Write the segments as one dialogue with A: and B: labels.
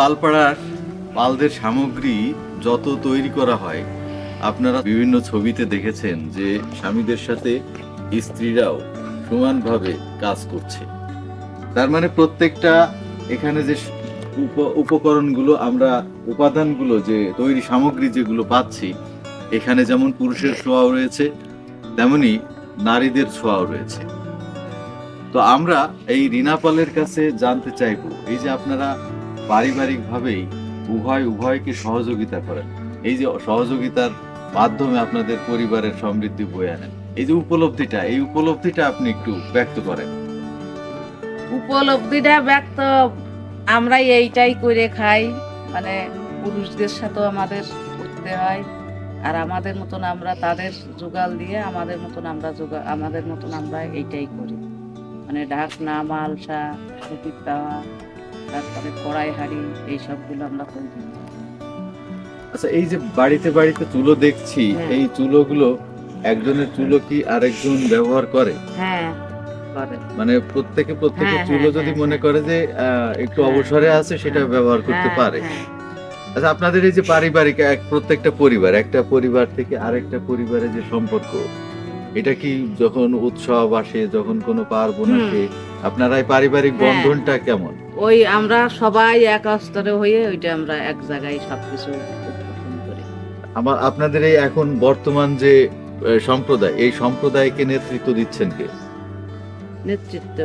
A: পালপাড়ার পালদের সামগ্রী যত তৈরি করা হয়, আপনারা বিভিন্ন ছবিতে দেখেছেন যে স্বামীদের সাথে স্ত্রীরাও সমানভাবে কাজ করছে। তার মানে প্রত্যেকটা এখানে যে উপ- উপকরণগুলো আমরা, উপাদানগুলো যে তৈরি সামগ্রী যেগুলো পাচ্ছি, এখানে যেমন পুরুষের ছোঁয়াও রয়েছে, তেমনি নারীদের ছোঁয়াও রয়েছে। তো আমরা এই রিনাপালের কাছে জানতে চাইব, এই যে আপনারা পারিবারিকভাবেই উভয় উভয়কে সহযোগিতা করেন। এই যে সহযোগিতার মাধ্যমে আপনাদের পরিবারের সমৃদ্ধি বয়ে আনেন। এই যে উপলব্ধিটা, এই উপলব্ধিটা আপনি একটু ব্যক্ত করেন।
B: উপলব্ধিটা ব্যক্ত আমরা এইটাই করে খাই। মানে পুরুষদের সাথেও আমাদের করতে হয়। আর আমাদের মতন আমরা তাদের জোগাল দিয়ে আমাদের মতন আমরা জোগা আমাদের মতন আমরা এইটাই করি। মানে ঢাকনা মালসা সুতির তারপরে কড়াই হাঁড়ি এইসবগুলো আমরা করি
A: আচ্ছা এই যে বাড়িতে বাড়িতে চুলো দেখছি
B: হ্যাঁ।
A: এই চুলোগুলো একজনের চুলো কি আরেকজন ব্যবহার করে
B: হ্যাঁ
A: মানে প্রত্যেকে প্রত্যেকের
B: হ্যাঁ,
A: চুলো
B: হ্যাঁ,
A: যদি মনে। করে যে একটু অবসরে আছে সেটা ব্যবহার করতে পারে। আচ্ছা আপনাদের এই যে পারিবারিক এক প্রত্যেকটা পরিবার একটা পরিবার থেকে আরেকটা পরিবারের যে সম্পর্ক এটা কি যখন উৎসব আসে যখন কোনো পার্বণ আসে আপনারা এই পারিবারিক। বন্ধনটা কেমন
B: ওই আমরা সবাই এক স্তরে হয়ে ওইটা আমরা এক জায়গায় সবকিছু
A: আমার আপনাদের এই এখন বর্তমান যে সম্প্রদায় এই সম্প্রদায়কে নেতৃত্ব দিচ্ছেন কে?
B: নেতৃত্ব।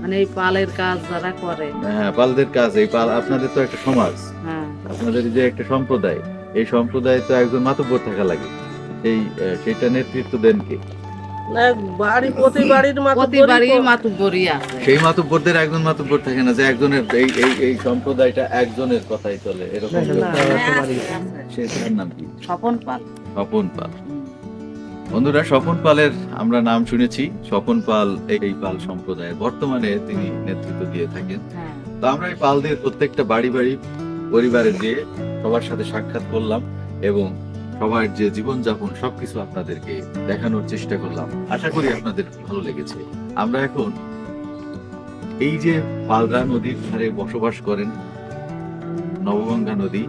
B: মানে এই পালের কাজ যারা করে।
A: হ্যাঁ পালদের কাজ এই পাল আপনাদের তো একটা সমাজ।
B: হ্যাঁ।
A: আপনাদের যে একটা সম্প্রদায় এই সম্প্রদায়ে তো একজন মাতব্বর থাকা লাগে। এই সেটা নেতৃত্ব দেন কে?
C: বাড়ি প্রতি বাড়ির মাথা
B: প্রতিবারই মাতুব্বরি আছে।
A: সেই মাতব্বরদের একজন মাতব্বর থাকে না যে একজনের এই এই এই সম্প্রদায়টা একজনের কথাই চলে এরকম
C: না,
A: লোক।
C: না, সবারই।
B: আছে, আছে।
A: সে তার নাম কি?
B: স্বপন পাল।
A: স্বপন পাল। বন্ধুরা স্বপন পালের আমরা নাম শুনেছি স্বপন পাল এই পাল সম্প্রদায়ের। বর্তমানে তিনি নেতৃত্ব দিয়ে থাকেন।
B: হ্যাঁ।
A: তো আমরা এই পালদের প্রত্যেকটা বাড়ি বাড়ি পরিবারে যেয়ে সবার সাথে সাক্ষাৎ করলাম এবং সবার যে জীবনযাপন সবকিছু আপনাদেরকে দেখানোর চেষ্টা করলাম। আশা করি আপনাদের ভালো লেগেছে। আমরা এখন এই যে পালরা নদীর ধারে বসবাস করেন নবগঙ্গা নদী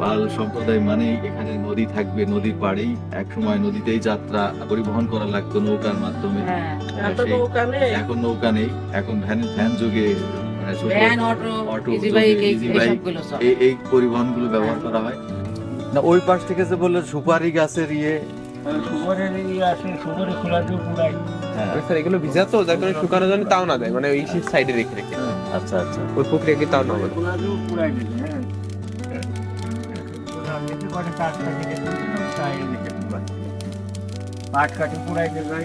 A: পাল সম্প্রদায় মানেই এখানে নদী থাকবে নদীর পাড়েই এক সময় নদীতেই যাত্রা পরিবহন করা লাগতো নৌকার মাধ্যমে।
B: হ্যাঁ
C: নেই।
A: এখন নৌকা নেই এখন ভ্যান ভ্যান যুগে
B: অটো এই
A: পরিবহনগুলো ব্যবহার করা হয়। না ওই পাশ থেকে যে বললেন সুপারি গাছের ইয়ে।
D: সুগরের ইয়ে আছে সুগরে খোলা দিয়ে পুরাই
A: হ্যাঁ,
E: স্যার এগুলো ভিজা তো যার কারণে শুকানোর জন্য তাও না দেয় মানে ওই সাইডে রেখে রেখে।
A: আচ্ছা আচ্ছা।
E: ওই পুকুরে কি তাও না বলে
D: খোলা দিয়ে। পুরাই দিলে হ্যাঁ ওরা নিতে পারে কাঠ কাটি পুরাই দিলে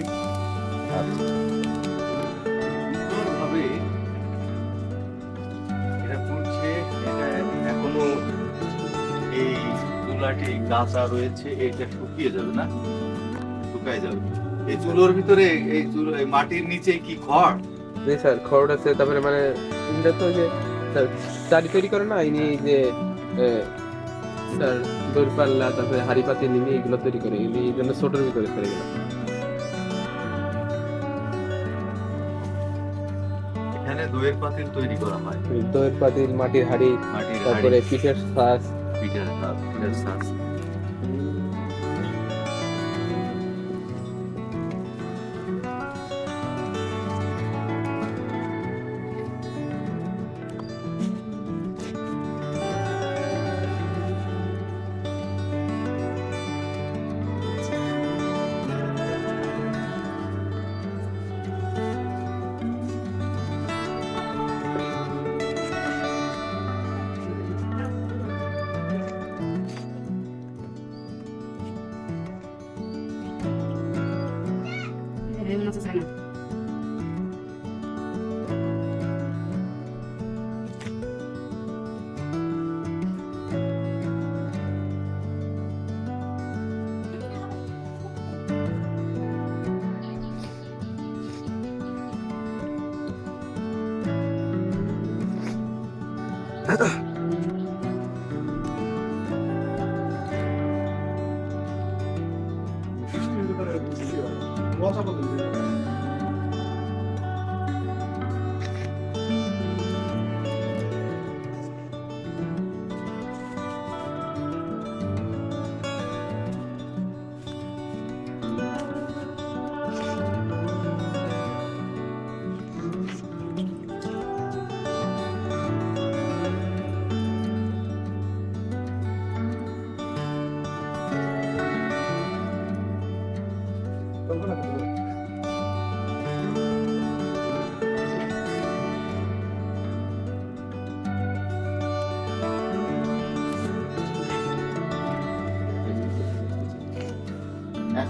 A: চুলাটি কাঁচা রয়েছে এটা শুকিয়ে যাবে না? শুকায় যাবে। এই চুলোর ভিতরে এই চুলো এই মাটির নিচে কি খড়?
E: জি স্যার খড় আছে তারপরে মানে এটা তো যে স্যার চারি তৈরি করে না? ইনি যে স্যার দড়ি পাল্লা তারপরে হাড়ি পাতি নিমি এগুলো তৈরি করে এই জন্য ছোটোর ভিতরে করে এগুলো
A: এখানে দইয়ের পাতিল তৈরি করা হয়।
E: দইয়ের পাতিল মাটির হাড়ি তারপরে পিঠের শ্বাস
A: পিঠের শাঁস, পিঠের শাঁস।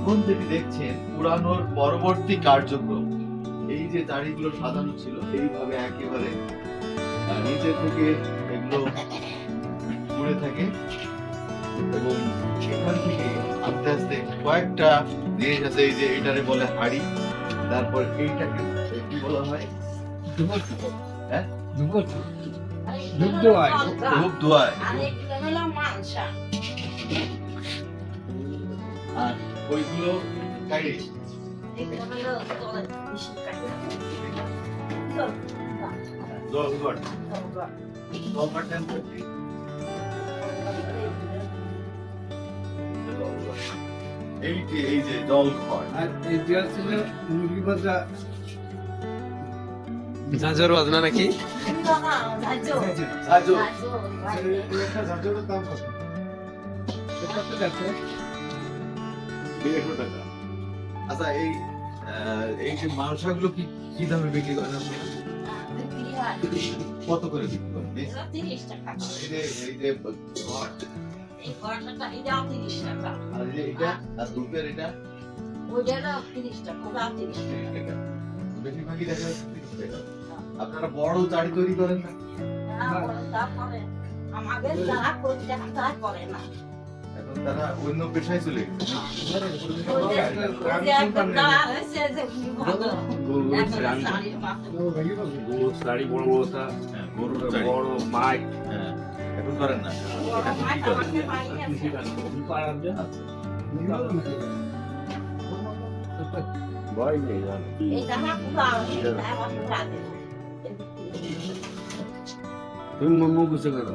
A: এখন যেটি দেখছেন পুরানোর পরবর্তী কার্যক্রম। এই যে দাড়িগুলো সাজানো ছিল এইভাবে একেবারে নিচে থেকে এগুলো ঘুরে থাকে এবং সেখান থেকে আস্তে আস্তে কয়েকটা জিনিস আছে এই যে এটারে বলে হাড়ি তারপর এইটাকে কি বলা হয়? হ্যাঁ? আর ওইগুলো কাটে জল ঘট জল ঘট দেন তো একটু। এই যে এই যে জল ঘট
D: আর এটা ছিল মুরগি ভাজা।
E: ঝাঁঝর বাজনা নাকি?
D: একটা ঝাঁঝরের দাম কত?
A: দেড়শো টাকা আচ্ছা এই এই যে মাংসগুলো কি কি দামে বিক্রি করেন আপনারা? কত করে বিক্রি করেন? এই এই যে এই যে ঘট আর এই যে এটা আর দুধের এটা? তিরিশ টাকা বেশিরভাগই দেখা যাচ্ছে তিরিশ টাকা। আপনারা বড় চাড়ি তৈরি করেন না?
F: আমাদের যারা করছে তারা করে না।
A: এখন তারা অন্য পেশায় চলে গেছে।
G: বড় মাইক।
A: এখন করেন না। আচ্ছা।
G: ভয় নেই। তুমি গুছে করো।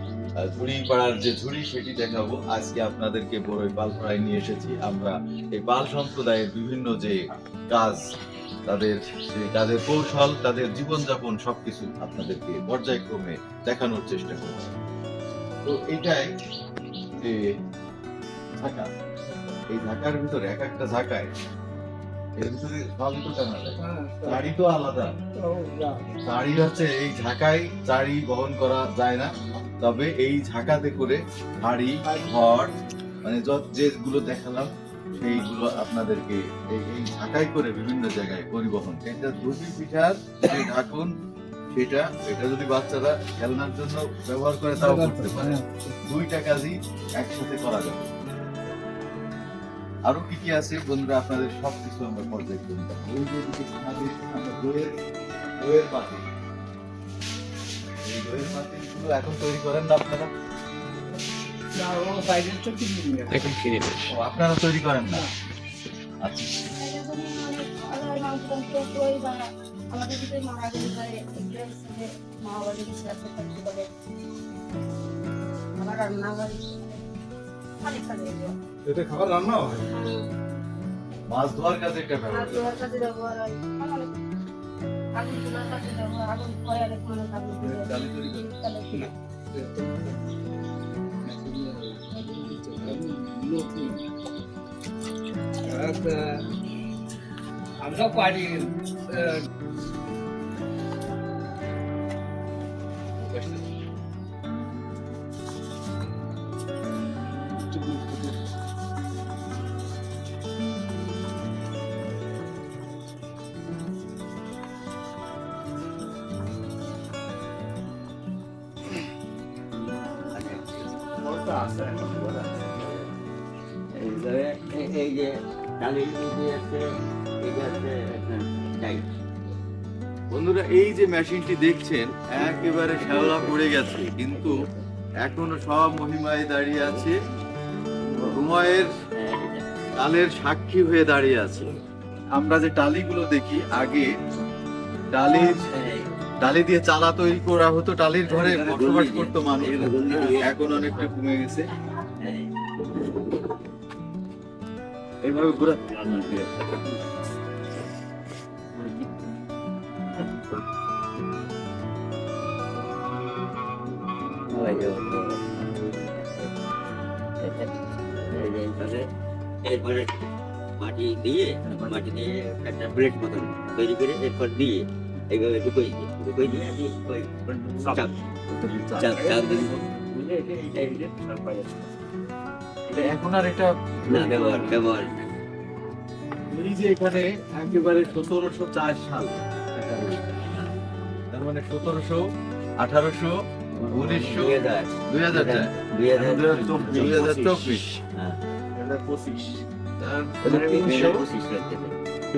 A: ঝুড়ি পাড়ার যে ঝুড়ি, সেটি দেখাবো। আজকে আপনাদেরকে বড়ই পালপাড়ায় নিয়ে এসেছি। আমরা এই পাল সম্প্রদায়ের বিভিন্ন যে কাজ, তাদের কাজের কৌশল, তাদের জীবনযাপন, সবকিছু আপনাদেরকে পর্যায়ক্রমে দেখানোর চেষ্টা করছি। তো এটাই যে ঢাকা। এই ঢাকার ভিতরে এক একটা ঢাকায় গাড়ি তো আলাদা। গাড়ি হচ্ছে এই ঝাঁকায় চারি বহন করা যায় না। তবে এই ঝাঁকাতে করে গাড়ি ঘর মানে যত যেগুলো দেখালাম সেইগুলো আপনাদেরকে এই এই ঝাঁকাই করে বিভিন্ন জায়গায় পরিবহন। এটা দুটি পিঠার যে ঢাকুন সেটা এটা যদি বাচ্চারা খেলনার জন্য ব্যবহার করে তাও করতে পারে। দুইটা কাজই একসাথে করা যাবে। আরও কি কি আছে? বন্ধুরা আপনাদের সব কিছু আমরা পর্যায়ক্রমে দেখাবো। ওই যে আমরা দইয়ের দইয়ের পাতি। এই দইয়ের পাতিগুলো এখন তৈরি করেন না আপনারা।
E: এখন কিনে
A: ও, আপনারা তৈরি করেন না? আচ্ছা।
F: আমাদের মারা গেলে থাকতে পারে খালি খালি
D: এতে খাবার রান্না হয়
A: মাছ ধোয়ার কাজে একটা
F: আর
A: ব্যবহার
F: তোমার কাছে ব্যবহার হয়। আগুন ব্যবহার আগুন আগুন
A: তৈরি
D: আমরা পারি
G: এই যে
A: বন্ধুরা, এই যে মেশিনটি দেখছেন, একেবারে শ্যাওলা পড়ে গেছে, কিন্তু এখনও সব মহিমায় দাঁড়িয়ে আছে সময়ের তালের সাক্ষী হয়ে দাঁড়িয়ে আছে। আমরা যে টালিগুলো দেখি, আগে টালির টালি দিয়ে চালা তৈরি করা হতো টালির ঘরে বসবাস করতো মানুষ। এখন অনেকটা কমে গেছে। এইভাবে ঘুরা।
G: এরপরে মাটি দিয়ে মাটি দিয়ে একটা ব্রেড মতন তৈরি করে এরপর দিয়ে এইভাবে দিয়ে আমি ওই চাপ চাপ চাপ এটা এটা এটা
A: এখন আর এটা
G: না ব্যবহার ব্যবহার
A: এই যে এখানে একেবারে সতেরোশো চার সাল তার মানে সতেরোশো আঠারোশো উনিশশো
G: দুই হাজার
A: দুই হাজার
G: দুই হাজার
A: চব্বিশ
G: পঁচিশ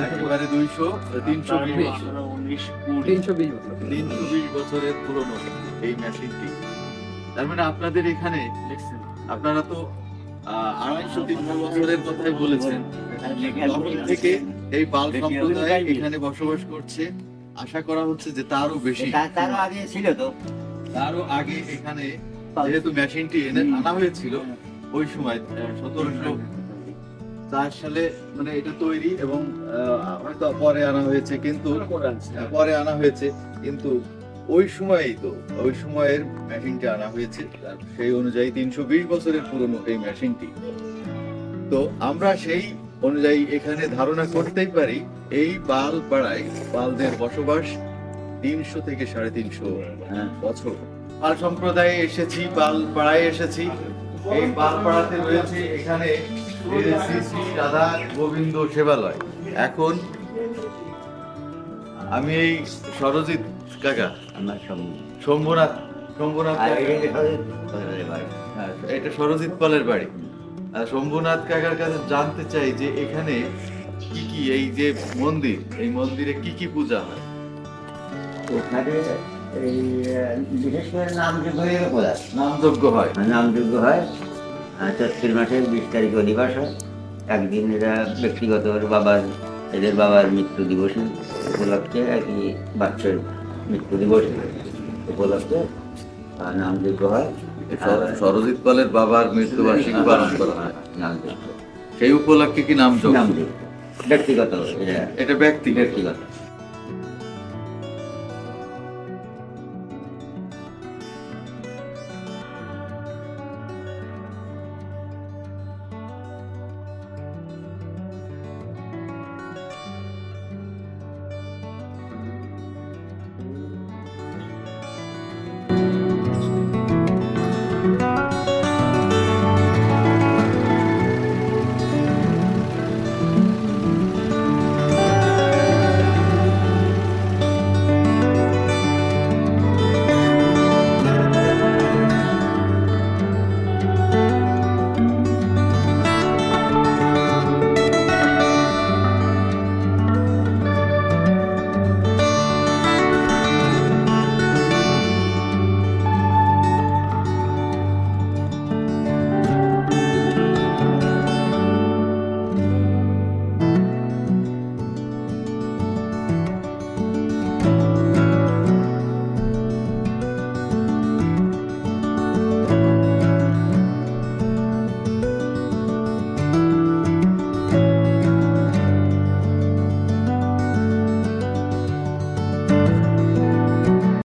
A: একেবারে দুইশো তিনশো বিশ
E: তিনশো বিশ বছর।
A: তিনশো বিশ বছরের পুরনো এই মেশিনটি। তার মানে আপনাদের এখানে আপনারা তো আড়াইশো তিনশো বছরের কথাই বলেছেন। তখন থেকে এই বাল সম্প্রদায় এখানে বসবাস করছে। আশা করা হচ্ছে যে তারও বেশি।
G: তার তারও আগে ছিল তো।
A: তারও আগে এখানে যেহেতু মেশিনটি এনে আনা হয়েছিল ওই সময় সতেরোশো চার সালে মানে এটা তৈরি এবং হয়তো পরে আনা হয়েছে কিন্তু পরে আনা হয়েছে কিন্তু ওই সময়ই তো ওই সময়ের মেশিনটি আনা হয়েছে। সেই অনুযায়ী তিনশো বিশ বছরের পুরনো এই মেশিনটি। তো আমরা সেই অনুযায়ী এখানে ধারণা করতেই পারি এই বাল পাড়ায় বালদের বসবাস তিনশো থেকে সাড়ে তিনশো বছর। পাল সম্প্রদায়ে এসেছি পাল পাড়ায় এসেছি। এই পাল পাড়াতে রয়েছে এখানে শ্রী শ্রী রাধা গোবিন্দ সেবালয়। এখন আমি এই সরজিৎ কাকা। শম্ভুনাথ শম্ভুনাথ। হ্যাঁ, এটা সরজিৎ পালের বাড়ি। শম্ভুনাথ কাকার কাছে জানতে চাই যে এখানে কি কি এই যে মন্দির এই মন্দিরে কি কি পূজা হয়?
G: ওখানে এই বিশেষ করে নাম যোগ্য হয়ে। নামযোগ্য হয়। চৈত্র মাসের বিশ তারিখ অধিবাস হয়। একদিন এরা ব্যক্তিগত বাবার এদের বাবার মৃত্যু দিবস উপলক্ষে কি বাচ্চার মৃত্যু দিবস উপলক্ষে আহ, নামযোগ্য হয়।
A: সরজিৎ পালের বাবার মৃত্যুবার্ষিকী পালন করা হয়।
G: নামযোগ্য
A: সেই উপলক্ষে কি নামযজ্ঞ?
G: নামযোগ্য ব্যক্তিগত
A: এটা ব্যক্তি
G: ব্যক্তিগত।